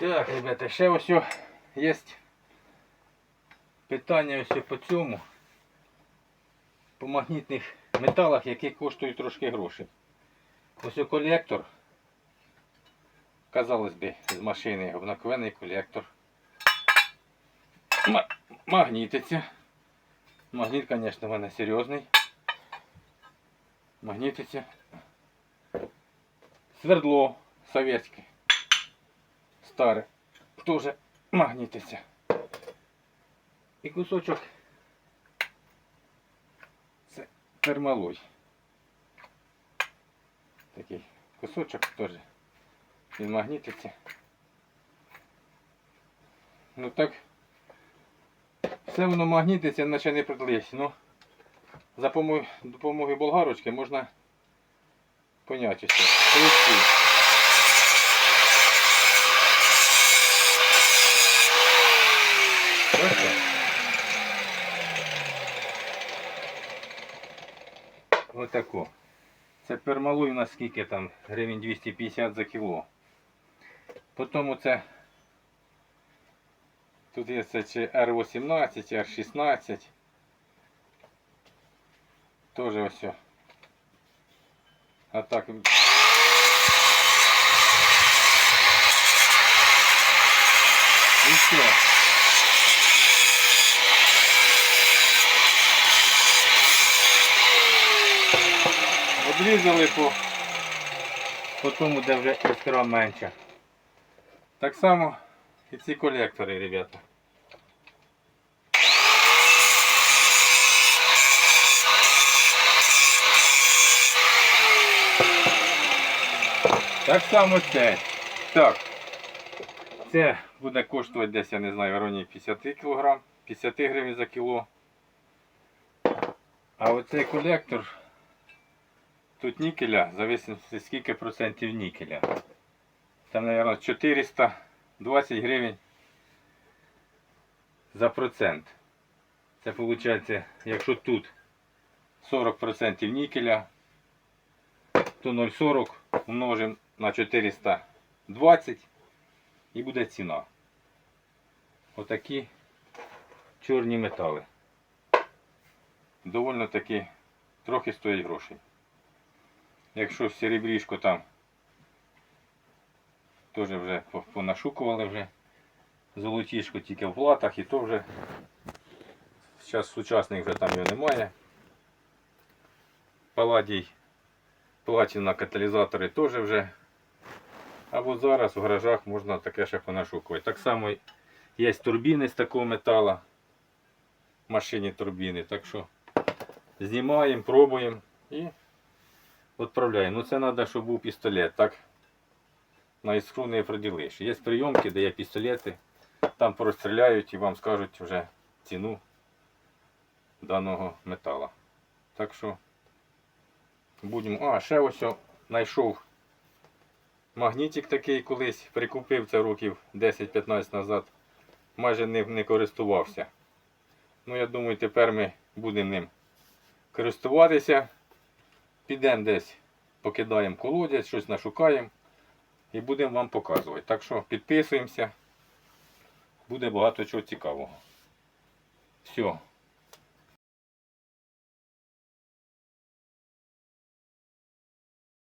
Так, ребята, ще ось є питання ось по цьому. По магнітних металах, які коштують трошки грошей. Ось колектор. Казалось би, з машини обыкновенний колектор. Ма- магнітиться. Магніт, звісно, в мене серйозний. Магнітиться. Свердло советське. Старе. Тоже магнітиться. І кусочок. Це пермалой. Такий кусочок теж. Він магнітиться. Ну так. Все воно магнітиться, наче не придлись. Ну, за допомогою, болгарочки можна поняти все. Отако. Це пермалуй у нас скільки там? Гривень 250 за кіло. Потім оце. Тут є це чи R18, R16. Тоже ось. А так. І все. Обрізали по, по тому, де вже іскра менша. Так само і ці колектори, ребята. Так само це. Так. Це буде коштувати десь, я не знаю, в районі 50 кг, 50 гривень за кіло. А оцей колектор, тут нікеля, зависить скільки процентів нікеля. Там, мабуть, 420 гривень за процент. Це виходить, якщо тут 40% нікеля, то 0,40 умножимо на 420 і буде ціна. Отакі чорні метали. Довольно таки трохи стоять грошей. Якщо серебрішко там теж вже понашукували вже золотішко тільки в платах і то вже зараз сучасних вже там його немає. Паладій платіна каталізатори теж вже. Або зараз в гаражах можна таке ще понашукувати. Так само є турбіни з такого металу. Машині турбіни. Так що знімаємо, пробуємо і відправляємо. Ну це треба, щоб був пістолет. Так на іскру не проділиш. Є прийомки, де є пістолети, там порозстріляють і вам скажуть вже ціну даного метала. Так що будемо. А, ще ось знайшов магнітик такий колись, прикупив це років 10-15 назад. Майже ним не користувався. Ну, я думаю, тепер ми будемо ним користуватися. Підемо десь, покидаємо колодязь, щось нашукаємо і будемо вам показувати. Так що підписуємося. Буде багато чого цікавого. Все.